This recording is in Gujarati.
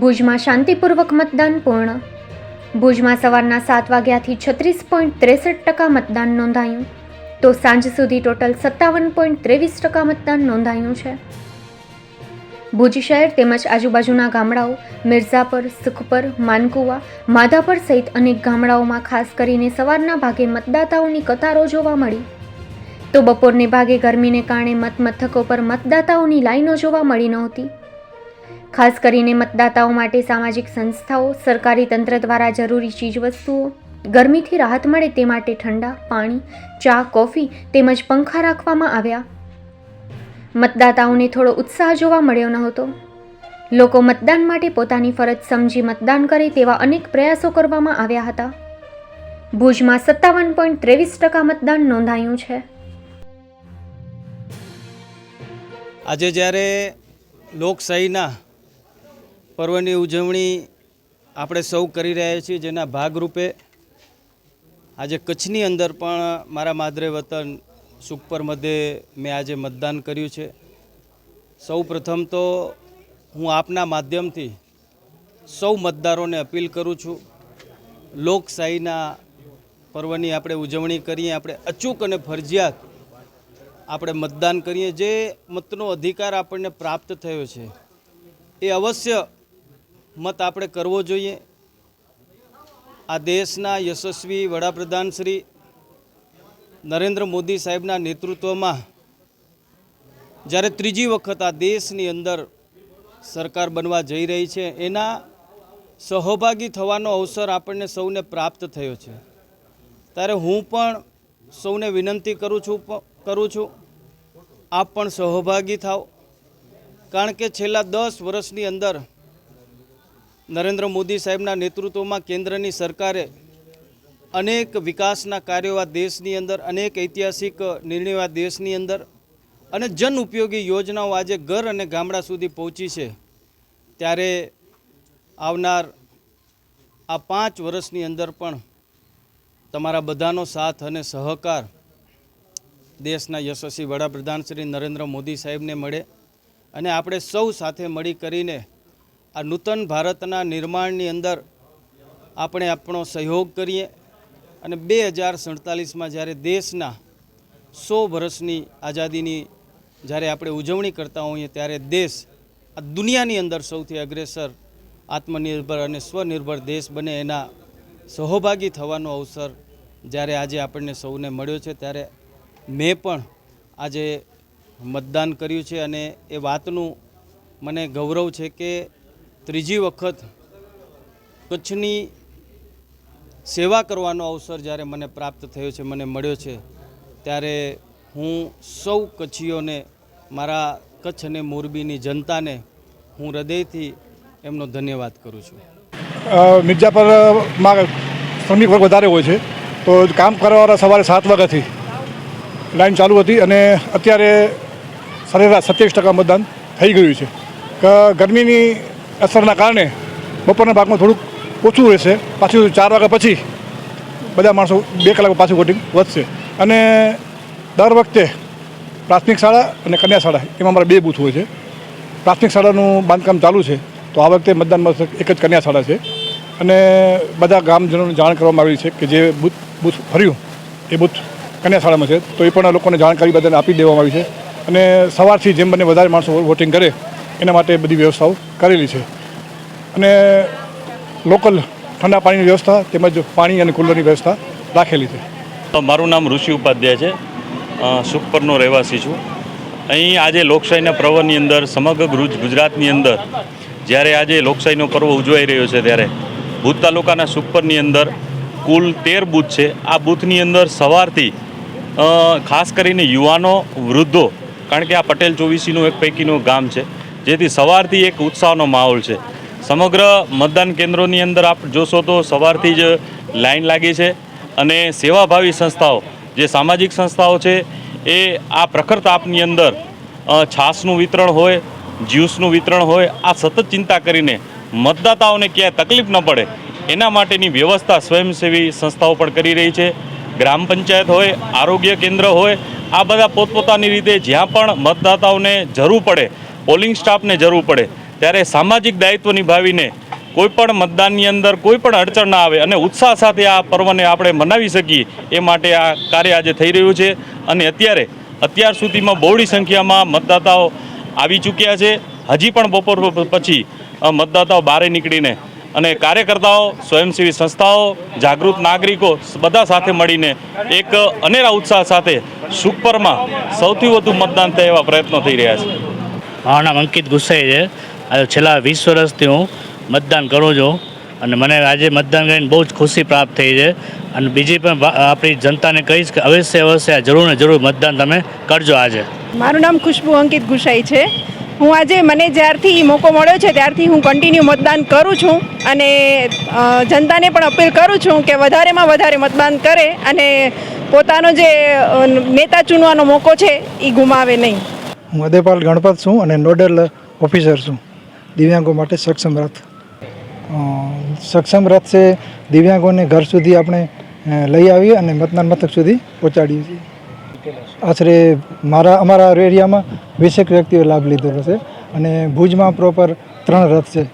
ભુજમાં શાંતિપૂર્વક મતદાન પૂર્ણ. ભુજમાં સવારના સાત વાગ્યાથી છત્રીસ પોઈન્ટ ત્રેસઠ ટકા મતદાન નોંધાયું. તો સાંજ સુધી ટોટલ સત્તાવન પોઈન્ટ ત્રેવીસ ટકા મતદાન નોંધાયું છે. ભુજ શહેર તેમજ આજુબાજુના ગામડાઓ મિર્ઝાપર, સુખપર, માનકુવા, માધાપર સહિત અનેક ગામડાઓમાં ખાસ કરીને સવારના ભાગે મતદાતાઓની કતારો જોવા મળી. તો બપોરને ભાગે ગરમીને કારણે મતમથકો પર મતદાતાઓની લાઈનો જોવા મળી નહોતી. ખાસ કરીને મતદાતાઓ માટે સામાજિક સંસ્થાઓ, સરકારી તંત્ર દ્વારા જરૂરી ચીજવસ્તુઓ, ગરમીથી રાહત મળે તે માટે ઠંડા, પાણી, ચા, કોફી તેમજ પંખા રાખવામાં આવ્યા. મતદાતાઓને થોડો ઉત્સાહ જોવા મળ્યો નહોતો. લોકો મતદાન માટે પોતાની ફરજ સમજી મતદાન કરે તેવા અનેક પ્રયાસો કરવામાં આવ્યા હતા. ભુજમાં સત્તાવન પોઈન્ટ ત્રેવીસ ટકા મતદાન નોંધાયું છે. આજે જ્યારે લોકશાહીના પર્વની ઉજવણી આપણે સૌ કરી રહ્યા છીએ, જેના ભાગરૂપે આજે કચ્છની અંદર પણ મારા માદરે વતન સુખપર મધ્યે મેં આજે મતદાન કર્યું છે. સૌ પ્રથમ તો હું આપના માધ્યમથી સૌ મતદારોને અપીલ કરું છું, લોકશાહીના પર્વની આપણે ઉજવણી કરીએ, આપણે અચૂક અને ફરજિયાત આપણે મતદાન કરીએ. જે મતનો અધિકાર આપણને પ્રાપ્ત થયો છે, એ અવશ્ય મત આપણે કરવો જોઈએ. આ દેશના યશસ્વી વડાપ્રધાન શ્રી નરેન્દ્ર મોદી સાહેબના નેતૃત્વમાં જ્યારે ત્રીજી વખત આ દેશની અંદર સરકાર બનવા જઈ રહી છે, એના સહભાગી થવાનો અવસર આપણને સૌને પ્રાપ્ત થયો છે. ત્યારે હું પણ સૌને વિનંતી કરું છું કરું છું, આપ પણ સહભાગી થાઓ કારણ કે છેલ્લા દસ વર્ષની અંદર નરેન્દ્ર મોદી સાહેબના નેતૃત્વમાં કેન્દ્રની સરકારે અનેક વિકાસના કાર્યો આ દેશની અંદર, અનેક ઐતિહાસિક નિર્ણયો આ દેશની અંદર અને જન ઉપયોગી યોજનાઓ આજે ઘર અને ગામડા સુધી પહોંચી છે. ત્યારે આવનાર આ પાંચ વર્ષની અંદર પણ તમારા બધાનો સાથ અને સહકાર દેશના યશસ્વી વડાપ્રધાન શ્રી નરેન્દ્ર મોદી સાહેબને મળે અને આપણે સૌ સાથે મળી કરીને આ નૂતન ભારતના નિર્માણની અંદર આપણે આપણો સહયોગ કરીએ અને બે હજાર સડતાલીસમાં જ્યારે દેશના સો વર્ષની આઝાદીની જ્યારે આપણે ઉજવણી કરતા હોઈએ ત્યારે દેશ આ દુનિયાની અંદર સૌથી અગ્રેસર આત્મનિર્ભર અને સ્વનિર્ભર દેશ બને એના સહભાગી થવાનો અવસર જ્યારે આજે આપણને સૌને મળ્યો છે ત્યારે મેં પણ આજે મતદાન કર્યું છે અને એ વાતનું મને ગૌરવ છે કે ત્રીજી વખત કચ્છની સેવા કરવાનો અવસર જ્યારે મને પ્રાપ્ત થયો છે, મને મળ્યો છે, ત્યારે હું સૌ કચ્છીઓને, મારા કચ્છ અને મોરબીની જનતાને હું હૃદયથી એમનો ધન્યવાદ કરું છું. મિર્જાપરમાં શ્રમિક વર્ગ વધારે હોય છે, તો કામ કરવાવાળા સવારે સાત વાગ્યાથી લાઈન ચાલુ હતી અને અત્યારે સરેરાશ સત્યાવીસ ટકા મતદાન થઈ ગયું છે. ગરમીની અસરના કારણે બપોરના ભાગમાં થોડુંક ઓછું રહેશે. પાછું ચાર વાગ્યા પછી બધા માણસો બે કલાક પાછું વોટિંગ વધશે. અને દર વખતે પ્રાથમિક શાળા અને કન્યા શાળા, એમાં અમારા બે બૂથ હોય છે. પ્રાથમિક શાળાનું બાંધકામ ચાલુ છે. તો આ વખતે મતદાન મથક એક જ કન્યા શાળા છે. અને બધા ગામજનોને જાણ કરવામાં આવી છે કે જે બૂથ બૂથ ફર્યું, એ બૂથ કન્યા શાળામાં છે. તો એ પણ લોકોને જાણકારી બધાને આપી દેવામાં આવી છે. અને સવારથી જેમ બને વધારે માણસો વોટિંગ કરે એના માટે બધી વ્યવસ્થાઓ કરેલી છે. અને લોકલ ઠંડા પાણીની વ્યવસ્થા તેમજ પાણી અને કુલરની વ્યવસ્થા રાખેલી છે. મારું નામ ઋષિ ઉપાધ્યાય છે. સુખપરનો રહેવાસી છું. અહીં આજે લોકશાહીના પર્વની અંદર, સમગ્ર ગુજ- ગુજરાતની અંદર, જ્યારે આજે લોકશાહીનો પર્વ ઉજવાઈ રહ્યો છે ત્યારે ભૂત તાલુકાના સુખપરની અંદર કુલ તેર બૂથ છે. આ બૂથની અંદર સવારથી ખાસ કરીને યુવાનો, વૃદ્ધો, કારણ કે આ પટેલ ચોવીસીનું એક પૈકીનું ગામ છે. જેથી સવારથી એક ઉત્સાહનો માહોલ છે. સમગ્ર મતદાન કેન્દ્રોની અંદર આપ જોશો તો સવારથી જ લાઈન લાગી છે અને સેવાભાવી સંસ્થાઓ, જે સામાજિક સંસ્થાઓ છે, એ આ પ્રખર તાપની અંદર છાશનું વિતરણ હોય, જ્યુસનું વિતરણ હોય, આ સતત ચિંતા કરીને મતદાતાઓને ક્યાંય તકલીફ ન પડે, એના માટેની વ્યવસ્થા સ્વયંસેવી સંસ્થાઓ પણ કરી રહી છે. ગ્રામ પંચાયત હોય, આરોગ્ય કેન્દ્ર હોય, આ બધા પોતપોતાની રીતે જ્યાં પણ મતદાતાઓને જરૂર પડે પોલિંગ સ્ટાફને જરૂર પડે. ત્યારે સામાજિક દાયિત્વ નિભાવીને કોઈ પણ મતદાનની અંદર કોઈ પણ અડચણ ના આવે અને ઉત્સાહ સાથે આ પર્વને આપણે મનાવી શકીએ, એ માટે આ કાર્ય આજે થઈ રહ્યું છે. અને અત્યારે, અત્યાર સુધીમાં બહોળી સંખ્યામાં મતદાતાઓ આવી ચૂક્યા છે. હજી પણ બપોર પછી મતદાતાઓ બહારે નીકળીને અને કાર્યકર્તાઓ, સ્વયંસેવી સંસ્થાઓ, જાગૃત નાગરિકો બધા સાથે મળીને એક અનેરા ઉત્સાહ સાથે સુપરમાં સૌથી વધુ મતદાન થાય એવા પ્રયત્નો થઈ રહ્યા છે. મારું નામ અંકિત ગુસાઈ છે. આજે છેલ્લા વીસ વર્ષથી હું મતદાન કરું છું અને મને આજે મતદાન કરીને બહુ જ ખુશી પ્રાપ્ત થઈ છે. અને બીજી પણ આપણી જનતાને કહીશ કે અવશ્ય અવશ્ય જરૂર ને જરૂર મતદાન તમે કરજો આજે. મારું નામ ખુશ્બુ અંકિત ગુસાઈ છે. હું આજે મને જ્યારથી મોકો મળ્યો છે, ત્યારથી હું કન્ટિન્યુ મતદાન કરું છું અને જનતાને પણ અપીલ કરું છું કે વધારેમાં વધારે મતદાન કરે અને પોતાનો જે નેતા ચૂનવાનો મોકો છે એ ગુમાવે નહીં. હું અદેપાલ ગણપત છું અને નોડલ ઓફિસર છું. દિવ્યાંગો માટે સક્ષમ રથ. સક્ષમ રથ છે દિવ્યાંગોને ઘર સુધી આપણે લઈ આવીએ અને મતદાન મથક સુધી પહોંચાડીએ છીએ. આશરે મારા, અમારા એરિયામાં વીસેક વ્યક્તિઓ લાભ લીધેલો છે અને ભુજમાં પ્રોપર ત્રણ રથ છે.